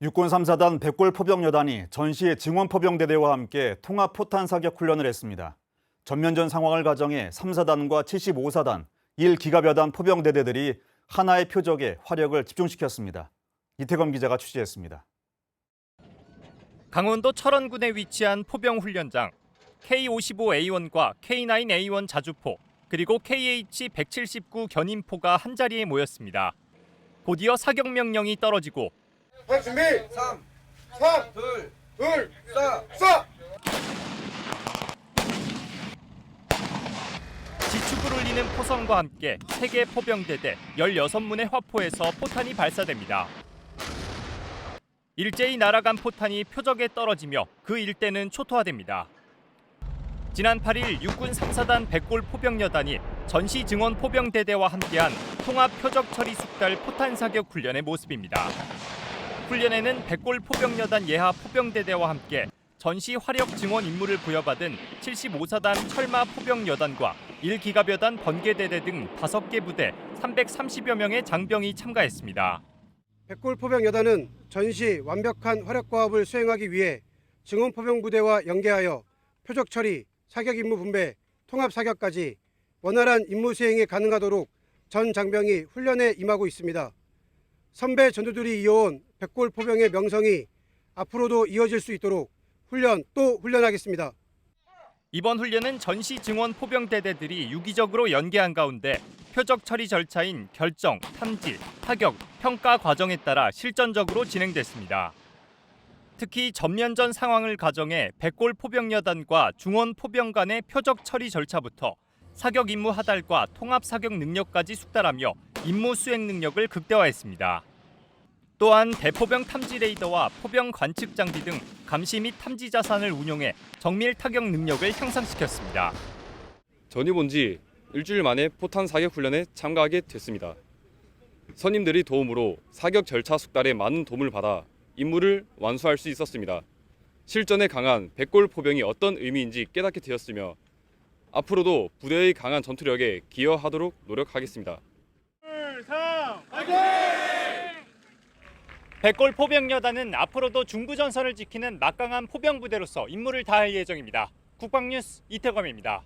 육군 3사단 백골 포병여단이 전시 증원 포병대대와 함께 통합 포탄 사격 훈련을 했습니다. 전면전 상황을 가정해 3사단과 75사단, 1기갑여단 포병대대들이 하나의 표적에 화력을 집중시켰습니다. 이태검 기자가 취재했습니다. 강원도 철원군에 위치한 포병 훈련장 K55A1과 K9A1 자주포 그리고 KH179 견인포가 한 자리에 모였습니다. 곧이어 사격 명령이 떨어지고 자, 준비. 3, 3, 2, 2, 4. 쏴. 지축을 울리는 포성과 함께 세계 포병대대 16문의 화포에서 포탄이 발사됩니다. 일제히 날아간 포탄이 표적에 떨어지며 그 일대는 초토화됩니다. 지난 8일 육군 3사단 백골 포병여단이 전시 증원 포병대대와 함께한 통합 표적 처리 숙달 포탄 사격 훈련의 모습입니다. 훈련에는 백골 포병여단 예하 포병대대와 함께 전시 화력 증원 임무를 부여받은 75사단 철마 포병여단과 1기갑여단 번개대대 등 5개 부대 330여 명의 장병이 참가했습니다. 백골 포병여단은 전시 완벽한 화력과업을 수행하기 위해 증원 포병부대와 연계하여 표적 처리, 사격 임무 분배, 통합 사격까지 원활한 임무 수행이 가능하도록 전 장병이 훈련에 임하고 있습니다. 선배 전투들이 이어온 백골포병의 명성이 앞으로도 이어질 수 있도록 훈련 또 훈련하겠습니다. 이번 훈련은 전시 증원 포병 대대들이 유기적으로 연계한 가운데 표적 처리 절차인 결정, 탐지, 타격, 평가 과정에 따라 실전적으로 진행됐습니다. 특히 전면전 상황을 가정해 백골 포병여단과 중원 포병 간의 표적 처리 절차부터 사격 임무 하달과 통합 사격 능력까지 숙달하며 임무 수행 능력을 극대화했습니다. 또한 대포병 탐지 레이더와 포병 관측 장비 등 감시 및 탐지 자산을 운용해 정밀 타격 능력을 향상시켰습니다. 전입 온지 일주일 만에 포탄 사격 훈련에 참가하게 됐습니다. 선임들의 도움으로 사격 절차 숙달에 많은 도움을 받아 임무를 완수할 수 있었습니다. 실전에 강한 백골 포병이 어떤 의미인지 깨닫게 되었으며 앞으로도 부대의 강한 전투력에 기여하도록 노력하겠습니다. 백골 포병여단은 앞으로도 중부 전선을 지키는 막강한 포병 부대로서 임무를 다할 예정입니다. 국방뉴스 이태검입니다.